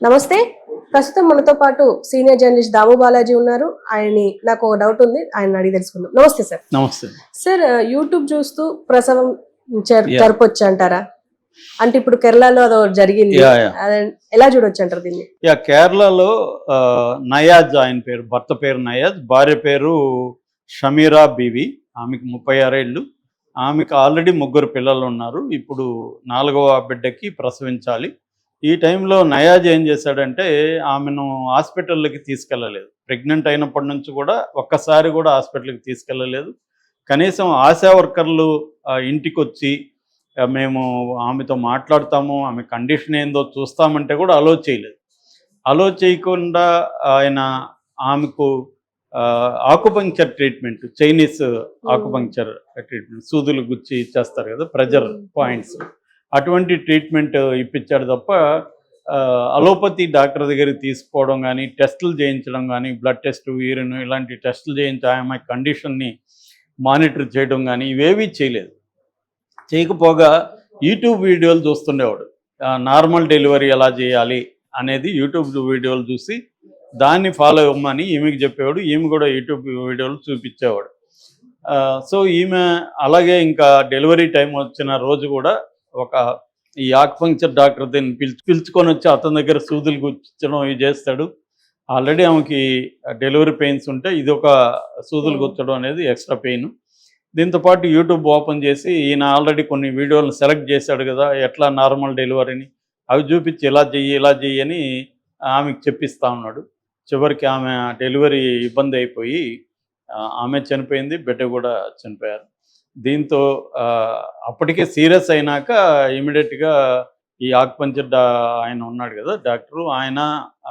నమస్తే. ప్రస్తుతం మనతో పాటు సీనియర్ జర్నలిస్ట్ దాము బాలాజీ ఉన్నారు. ఆయన్ని నాకు ఒక డౌట్ ఉంది. ఆయన అడిగి తెలుసుకుందాం. నమస్తే సార్. నమస్తే. సార్ యూట్యూబ్ చూస్తూ ప్రసవం. జరపొచ్చు అంటారా? అంటే ఇప్పుడు కేరళలో అదో జరిగింది. ఎలా చూడొచ్చు అంటారు దీన్ని? యా కేరళలో నయాజ్ ఆయన పేరు భర్త పేరు నయాజ్ భార్య పేరు షమీరా బీవి. ఆమెకు ముప్పై ఆరేళ్ళు. ఆమెకు ఆల్రెడీ ముగ్గురు పిల్లలు ఉన్నారు. ఇప్పుడు నాలుగవ బిడ్డకి ప్రసవించాలి. ఈ టైంలో నయాజ్ ఏం చేశాడంటే ఆమెను హాస్పిటల్కి తీసుకెళ్ళలేదు. ప్రెగ్నెంట్ అయినప్పటి నుంచి కూడా ఒక్కసారి కూడా హాస్పిటల్కి తీసుకెళ్ళలేదు. కనీసం ఆశా వర్కర్లు ఇంటికి వచ్చి మేము ఆమెతో మాట్లాడతాము ఆమె కండిషన్ ఏందో చూస్తామంటే కూడా అలో చేయలేదు. అలో చేయకుండా ఆయన ఆమెకు acupuncture treatment Chinese acupuncture treatment సూదులు గుచ్చి చేస్తారు కదా ప్రెజర్ పాయింట్స్. అటువంటి ట్రీట్మెంట్ ఇప్పించాడు తప్ప అలోపతి డాక్టర్ దగ్గరికి తీసుకోవడం కానీ టెస్టులు చేయించడం కానీ బ్లడ్ టెస్ట్ యూరిన్ ఇలాంటి టెస్టులు చేయించి ఆమె కండిషన్ని మానిటర్ చేయడం కానీ ఇవేవీ చేయలేదు. చేయకపోగా యూట్యూబ్ వీడియోలు చూస్తుండేవాడు. నార్మల్ డెలివరీ ఎలా చేయాలి అనేది యూట్యూబ్ వీడియోలు చూసి దాన్ని ఫాలో అవ్వమని ఈమెకి చెప్పేవాడు. ఈమె కూడా యూట్యూబ్ వీడియోలు చూపించేవాడు. సో ఈమె అలాగే ఇంకా డెలివరీ టైం వచ్చిన రోజు కూడా ఒక ఈ ఆక్పంక్చర్ డాక్టర్ దీన్ని పిలుచు పిలుచుకొని వచ్చి అతని దగ్గర సూదులు గుచ్చడం ఇవి చేస్తాడు. ఆల్రెడీ ఆమెకి డెలివరీ పెయిన్స్ ఉంటే ఇది ఒక సూదులు గుచ్చడం అనేది ఎక్స్ట్రా పెయిన్ దీంతో పాటు యూట్యూబ్ ఓపెన్ చేసి ఈయన ఆల్రెడీ కొన్ని వీడియోలను సెలెక్ట్ చేశాడు కదా ఎట్లా నార్మల్ డెలివరీని అవి చూపించి ఇలా చెయ్యి ఇలా చెయ్యి అని ఆమెకు చెప్పిస్తా ఉన్నాడు. చివరికి ఆమె డెలివరీ ఇబ్బంది అయిపోయి ఆమె చనిపోయింది బిడ్డ కూడా చనిపోయారు. దీంతో అప్పటికే సీరియస్ అయినాక ఇమీడియట్గా ఈ ఆకుపంచర్ డా ఆయన ఉన్నాడు కదా డాక్టరు ఆయన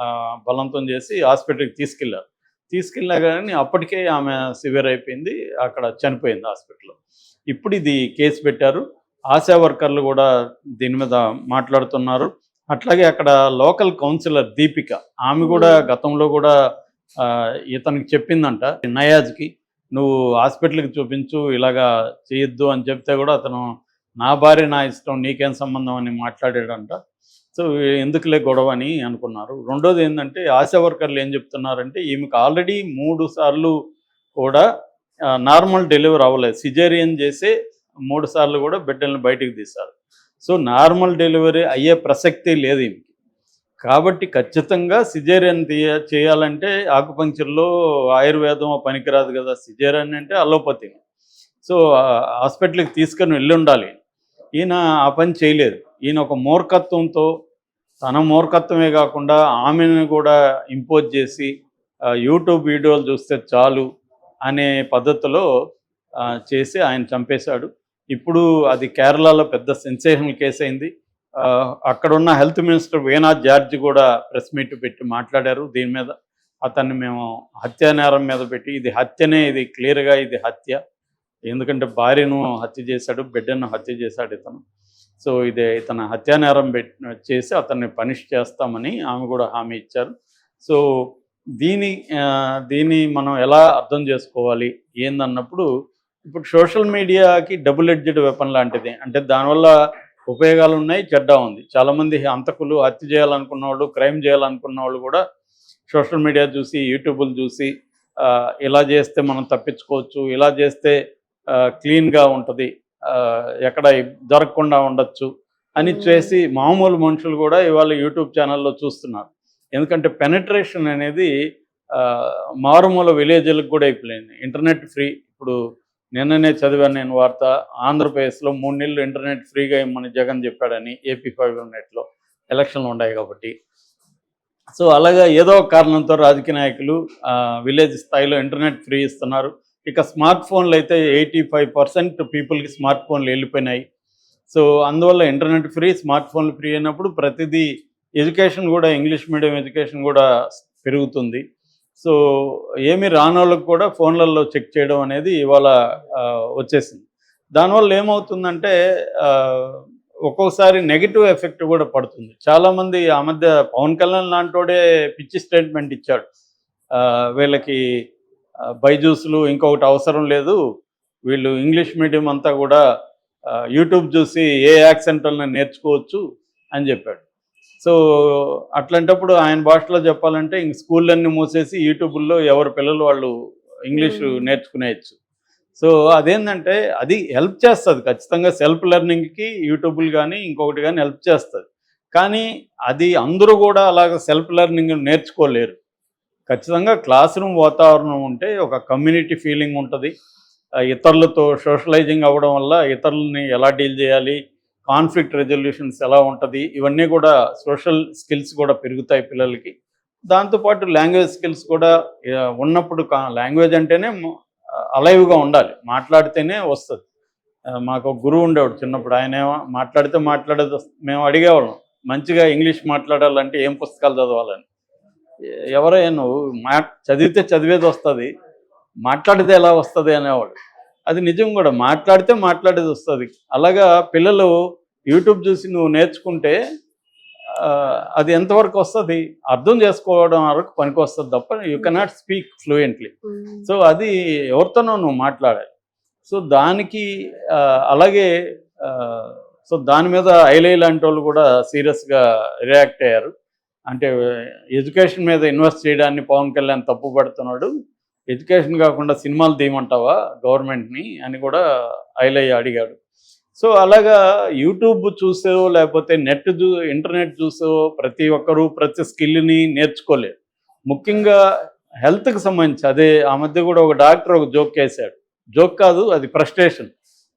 ఆ, బలవంతం చేసి హాస్పిటల్కి తీసుకెళ్ళారు. తీసుకెళ్ళినా కానీ అప్పటికే ఆమె సివియర్ అయిపోయింది అక్కడ చనిపోయింది హాస్పిటల్లో. ఇప్పుడు ఇది కేసు పెట్టారు. ఆశా వర్కర్లు కూడా దీని మీద మాట్లాడుతున్నారు. అట్లాగే అక్కడ లోకల్ కౌన్సిలర్ దీపిక ఆమె కూడా గతంలో కూడా ఇతనికి చెప్పిందంట నయాజ్కి. నువ్వు హాస్పిటల్కి చూపించు ఇలాగా చేయొద్దు అని చెప్తే కూడా అతను నా భార్య నా ఇష్టం నీకేం సంబంధం అని మాట్లాడాడంట. సో ఎందుకులే గొడవ అని అనుకున్నారు. రెండోది ఏంటంటే ఆశా వర్కర్లు ఏం చెప్తున్నారంటే ఈమెకు ఆల్రెడీ మూడు సార్లు కూడా నార్మల్ డెలివరీ అవ్వలేదు. సిజేరియన్ చేసే మూడు సార్లు కూడా బిడ్డల్ని బయటికి తీశారు. సో నార్మల్ డెలివరీ అయ్యే ప్రసక్తి లేదు ఈమెకి. కాబట్టి ఖచ్చితంగా సిజేరియన్ తీయ చేయాలంటే ఆకుపంక్చర్లో ఆయుర్వేదం పనికిరాదు కదా. సిజేరియన్ అంటే అలోపతి. సో హాస్పిటల్కి తీసుకొని వెళ్ళి ఉండాలి ఈయన ఆ పని చేయలేదు. ఈయన ఒక మూర్ఖత్వంతో తన మూర్ఖత్వమే కాకుండా ఆమెను కూడా ఇంపోజ్ చేసి యూట్యూబ్ వీడియోలు చూస్తే చాలు అనే పద్ధతిలో చేసి ఆయన చంపేశాడు. ఇప్పుడు అది కేరళలో పెద్ద సెన్సేషనల్ కేసు అయింది అక్కడున్న హెల్త్ మినిస్టర్ వీణా జార్జ్ కూడా ప్రెస్ మీట్ పెట్టి మాట్లాడారు. దీని మీద అతన్ని మేము హత్యా నేరం మీద పెట్టి ఇది హత్యనే ఇది క్లియర్గా ఇది హత్య. ఎందుకంటే భార్యను హత్య చేశాడు బిడ్డను హత్య చేశాడు ఇతను. సో ఇది ఇతను హత్యా నేరం పెట్టి చేసి అతన్ని పనిష్ చేస్తామని ఆమె కూడా హామీ ఇచ్చారు. సో దీని ఆ, దీన్ని మనం ఎలా అర్థం చేసుకోవాలి? ఏందన్నప్పుడు ఇప్పుడు సోషల్ మీడియాకి డబుల్ ఎడ్జెడ్ వెపన్ లాంటిది. అంటే దానివల్ల ఉపయోగాలు ఉన్నాయి చెడ్డ ఉంది. చాలామంది హంతకులు హత్య చేయాలనుకున్న వాళ్ళు క్రైమ్ చేయాలనుకున్న వాళ్ళు కూడా సోషల్ మీడియా చూసి యూట్యూబ్లు చూసి ఇలా చేస్తే మనం తప్పించుకోవచ్చు ఇలా చేస్తే క్లీన్గా ఉంటుంది ఎక్కడ దొరకకుండా ఉండొచ్చు అని చేసి మామూలు మనుషులు కూడా ఇవాళ యూట్యూబ్ ఛానల్లో చూస్తున్నారు. ఎందుకంటే పెనట్రేషన్ అనేది మారుమూల విలేజ్లకు కూడా అయిపోయింది. ఇంటర్నెట్ ఫ్రీ ఇప్పుడు నిన్ననే చదివాను నేను వార్త. ఆంధ్రప్రదేశ్లో మూడు నెలలు ఇంటర్నెట్ ఫ్రీగా ఇమ్మని జగన్ చెప్పాడని ఏపీ ఫైవ్ నెట్లో ఎలక్షన్లు ఉన్నాయి కాబట్టి. సో అలాగా ఏదో కారణంతో రాజకీయ నాయకులు విలేజ్ స్థాయిలో ఇంటర్నెట్ ఫ్రీ ఇస్తున్నారు. ఇక స్మార్ట్ ఫోన్లు అయితే ఎయిటీ ఫైవ్ పర్సెంట్ పీపుల్కి స్మార్ట్ ఫోన్లు వెళ్ళిపోయినాయి. సో అందువల్ల ఇంటర్నెట్ ఫ్రీ స్మార్ట్ ఫోన్లు ఫ్రీ అయినప్పుడు ప్రతిదీ ఎడ్యుకేషన్ కూడా ఇంగ్లీష్ మీడియం ఎడ్యుకేషన్ కూడా పెరుగుతుంది. సో ఏమి రానోళ్ళకి కూడా ఫోన్లలో చెక్ చేయడం అనేది ఇవాళ వచ్చేసింది. దానివల్ల ఏమవుతుందంటే ఒక్కొక్కసారి నెగిటివ్ ఎఫెక్ట్ కూడా పడుతుంది. చాలామంది ఆ మధ్య పవన్ కళ్యాణ్ లాంటోడే పిచ్చి స్టేట్మెంట్ ఇచ్చాడు. వీళ్ళకి బైజూస్లు ఇంకొకటి అవసరం లేదు. వీళ్ళు ఇంగ్లీష్ మీడియం అంతా కూడా యూట్యూబ్ చూసి ఏ యాక్సెంట్ నేర్చుకోవచ్చు అని చెప్పాడు. సో అట్లాంటప్పుడు ఆయన భాషలో చెప్పాలంటే ఇంక స్కూళ్ళన్నీ మూసేసి యూట్యూబ్లో ఎవరి పిల్లలు వాళ్ళు ఇంగ్లీష్. నేర్చుకునేయచ్చు. సో అదేంటంటే అది హెల్ప్ చేస్తుంది ఖచ్చితంగా సెల్ఫ్ లెర్నింగ్కి యూట్యూబ్లు కానీ ఇంకొకటి కానీ హెల్ప్ చేస్తుంది. కానీ అది అందరూ కూడా అలాగ సెల్ఫ్ లెర్నింగ్ నేర్చుకోలేరు. ఖచ్చితంగా క్లాస్ రూమ్ వాతావరణం ఉంటే ఒక కమ్యూనిటీ ఫీలింగ్ ఉంటుంది. ఇతరులతో సోషలైజింగ్ అవ్వడం వల్ల ఇతరులని ఎలా డీల్ చేయాలి కాన్ఫ్లిక్ట్ రెజల్యూషన్స్ ఎలా ఉంటుంది ఇవన్నీ కూడా సోషల్ స్కిల్స్ కూడా పెరుగుతాయి పిల్లలకి. దాంతోపాటు లాంగ్వేజ్ స్కిల్స్ కూడా ఉన్నప్పుడు లాంగ్వేజ్ అంటేనే అలైవ్గా ఉండాలి. మాట్లాడితేనే వస్తుంది. మాకు ఒక గురువు ఉండేవాడు చిన్నప్పుడు ఆయన మాట్లాడితే మాట్లాడేది మేము అడిగేవాళ్ళం మంచిగా ఇంగ్లీష్ మాట్లాడాలంటే ఏం పుస్తకాలు చదవాలని. ఎవరైనా నువ్వు? మా చదివితే చదివేది వస్తుంది మాట్లాడితే ఎలా వస్తుంది అనేవాడు. అది నిజం కూడా. మాట్లాడితే మాట్లాడేది వస్తుంది. అలాగా పిల్లలు యూట్యూబ్ చూసి నువ్వు నేర్చుకుంటే అది ఎంతవరకు వస్తుంది? అర్థం చేసుకోవడం వరకు పనికి వస్తుంది తప్ప you cannot speak fluently so అది ఎవరితోనో నువ్వు మాట్లాడాలి. సో దానికి అలాగే సో దాని మీద ఐలై లాంటి వాళ్ళు కూడా సీరియస్గా రియాక్ట్ అయ్యారు. అంటే ఎడ్యుకేషన్ మీద ఇన్వెస్ట్ చేయడాన్ని పవన్ కళ్యాణ్ తప్పు పడుతున్నాడు ఎడ్యుకేషన్ కాకుండా సినిమాలు తీయమంటావా గవర్నమెంట్ని అని కూడా ఐలయ్య అడిగాడు. సో అలాగా యూట్యూబ్ చూసో లేకపోతే నెట్ చూ ఇంటర్నెట్ చూసో ప్రతి ఒక్కరూ ప్రతి స్కిల్ని నేర్చుకోలేరు ముఖ్యంగా హెల్త్కి సంబంధించి అదే ఆ మధ్య కూడా ఒక డాక్టర్ ఒక జోక్ వేశాడు. జోక్ కాదు అది ఫ్రస్ట్రేషన్.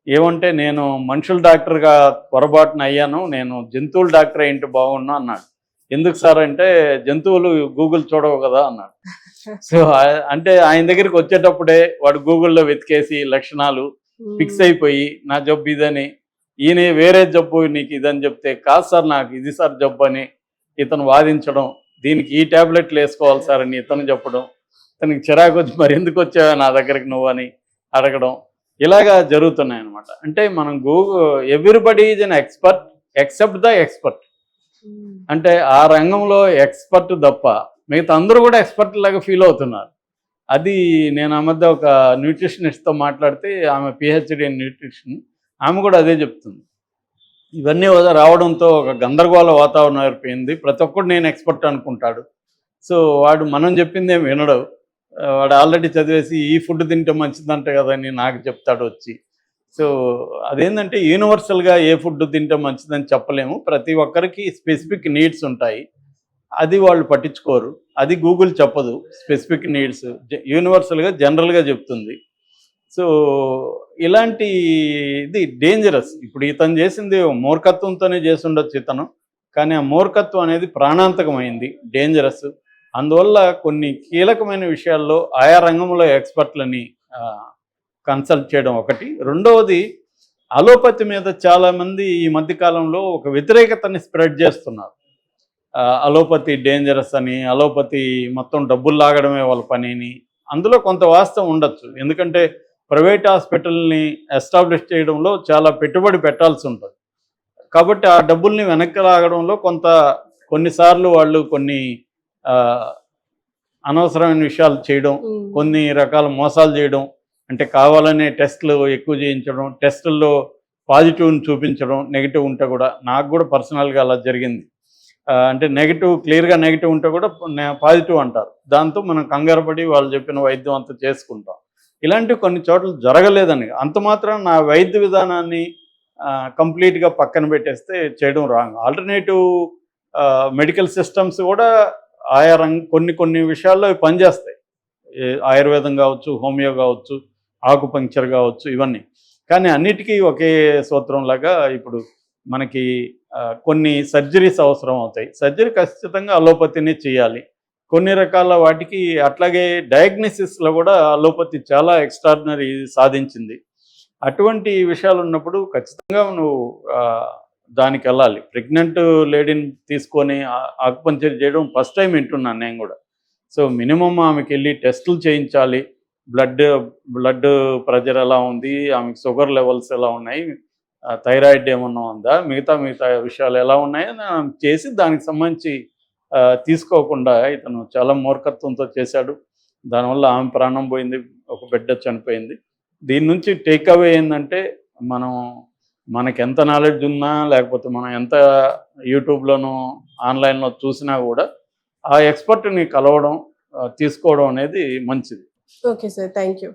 ఏమంటే నేను మనుషుల డాక్టర్గా పొరపాటున అయ్యాను నేను జంతువుల డాక్టర్ ఏంటి బాగున్నా అన్నాడు. ఎందుకు సార్ అంటే జంతువులు గూగుల్ చూడవు కదా అన్నాడు. సో అంటే ఆయన దగ్గరికి వచ్చేటప్పుడే వాడు గూగుల్లో వెతికేసి లక్షణాలు ఫిక్స్ అయిపోయి నా జబ్బు ఇదని ఈయన వేరే జబ్బు నీకు ఇదని చెప్తే కాదు సార్ నాకు ఇది సార్ జబ్బు అని ఇతను వాదించడం దీనికి ఈ ట్యాబ్లెట్లు వేసుకోవాలి సార్ అని ఇతను చెప్పడం ఇతనికి చిరాకు వచ్చి మరి ఎందుకు వచ్చావా నా దగ్గరికి నువ్వు అని అడగడం ఇలాగా జరుగుతున్నాయి అనమాట అంటే మనం Google everybody is an expert except the expert అంటే ఆ రంగంలో ఎక్స్పర్ట్ తప్ప మిగతా అందరూ కూడా ఎక్స్పర్ట్ లాగా ఫీల్ అవుతున్నారు. అది నేను ఆ మధ్య ఒక న్యూట్రిషనిస్ట్తో మాట్లాడితే ఆమె పిహెచ్డి ఇన్ న్యూట్రిషన్ ఆమె కూడా అదే చెప్తుంది. ఇవన్నీ రావడంతో ఒక గందరగోళ వాతావరణం ఏర్పడింది. ప్రతి ఒక్కడు నేను ఎక్స్పర్ట్ అనుకుంటాడు. సో వాడు మనం చెప్పింది ఏం వినడు వాడు ఆల్రెడీ చదివేసి ఈ ఫుడ్ తింటే మంచిదంట కదని నాకు చెప్తాడు వచ్చి. సో అదేంటంటే యూనివర్సల్గా ఏ ఫుడ్ తింటే మంచిదని చెప్పలేము. ప్రతి ఒక్కరికి స్పెసిఫిక్ నీడ్స్ ఉంటాయి. అది వాళ్ళు పట్టించుకోరు. అది గూగుల్ చెప్పదు. స్పెసిఫిక్ నీడ్స్ యూనివర్సల్గా జనరల్గా చెప్తుంది. సో ఇలాంటి ఇది డేంజరస్ ఇప్పుడు ఇతను చేసింది మూర్ఖత్వంతోనే చేసి ఉండొచ్చు ఇతను. కానీ ఆ మూర్ఖత్వం అనేది ప్రాణాంతకమైంది. డేంజరస్ అందువల్ల కొన్ని కీలకమైన విషయాల్లో ఆయా రంగంలో ఎక్స్పర్ట్లని కన్సల్ట్ చేయడం ఒకటి. రెండవది అలోపతి మీద చాలామంది ఈ మధ్యకాలంలో ఒక వ్యతిరేకతని స్ప్రెడ్ చేస్తున్నారు. అలోపతి డేంజరస్ అని అలోపతి మొత్తం డబ్బులు లాగడమే వాళ్ళ పని అని అందులో కొంత వాస్తవం ఉండొచ్చు. ఎందుకంటే ప్రైవేట్ హాస్పిటల్ని ఎస్టాబ్లిష్ చేయడంలో చాలా పెట్టుబడి పెట్టాల్సి ఉంటుంది. కాబట్టి ఆ డబ్బుల్ని వెనక్కి లాగడంలో కొంత కొన్నిసార్లు వాళ్ళు కొన్ని అనవసరమైన విషయాలు చేయడం కొన్ని రకాల మోసాలు చేయడం అంటే కావాలనే టెస్ట్లు ఎక్కువ చేయించడం టెస్టుల్లో పాజిటివ్ని చూపించడం నెగిటివ్ ఉంటే కూడా నాకు కూడా పర్సనల్గా అలా జరిగింది. అంటే నెగిటివ్ క్లియర్గా నెగిటివ్ ఉంటే కూడా పాజిటివ్ అంటారు. దాంతో మనం కంగారపడి వాళ్ళు చెప్పిన వైద్యం అంతా చేసుకుంటాం. ఇలాంటివి కొన్ని చోట్ల జరగలేదని. అంత మాత్రం నా వైద్య విధానాన్ని కంప్లీట్గా పక్కన పెట్టేస్తే చేయడం రాంగ్. ఆల్టర్నేటివ్ మెడికల్ సిస్టమ్స్ కూడా ఆయా రంగ కొన్ని కొన్ని విషయాల్లో పనిచేస్తాయి. ఆయుర్వేదం కావచ్చు హోమియో కావచ్చు ఆకుపంక్చర్ కావచ్చు ఇవన్నీ. కానీ అన్నిటికీ ఒకే సూత్రం లాగా ఇప్పుడు మనకి కొన్ని సర్జరీస్ అవసరం అవుతాయి. సర్జరీ ఖచ్చితంగా అలోపతినే చేయాలి. కొన్ని రకాల వాటికి అట్లాగే డయాగ్నోసిస్లో కూడా అలోపతి చాలా ఎక్స్ట్రాడినరీ సాధించింది. అటువంటి విషయాలు ఉన్నప్పుడు ఖచ్చితంగా నువ్వు దానికి వెళ్ళాలి. ప్రెగ్నెంట్ లేడీని తీసుకొని ఆకుపంచర్ చేయడం ఫస్ట్ టైం వింటున్నాను నేను కూడా. సో మినిమం ఆమెకి వెళ్ళి టెస్టులు చేయించాలి. బ్లడ్ బ్లడ్ ప్రెషర్ ఎలా ఉంది? ఆమెకి షుగర్ లెవెల్స్ ఎలా ఉన్నాయి? థైరాయిడ్ ఏమన్నా ఉందా? మిగతా మిగతా విషయాలు ఎలా ఉన్నాయో? చేసి దానికి సంబంధించి తీసుకోకుండా ఇతను చాలా మూర్ఖత్వంతో చేశాడు. దానివల్ల ఆమె ప్రాణం పోయింది ఒక బిడ్డ చనిపోయింది. దీని నుంచి టేక్ అవే ఏంటంటే మనం మనకి ఎంత నాలెడ్జ్ ఉన్నా లేకపోతే మనం ఎంత యూట్యూబ్లోనూ ఆన్లైన్లో చూసినా కూడా ఆ ఎక్స్పర్ట్ని కలవడం తీసుకోవడం అనేది మంచిది. Okay sir thank you.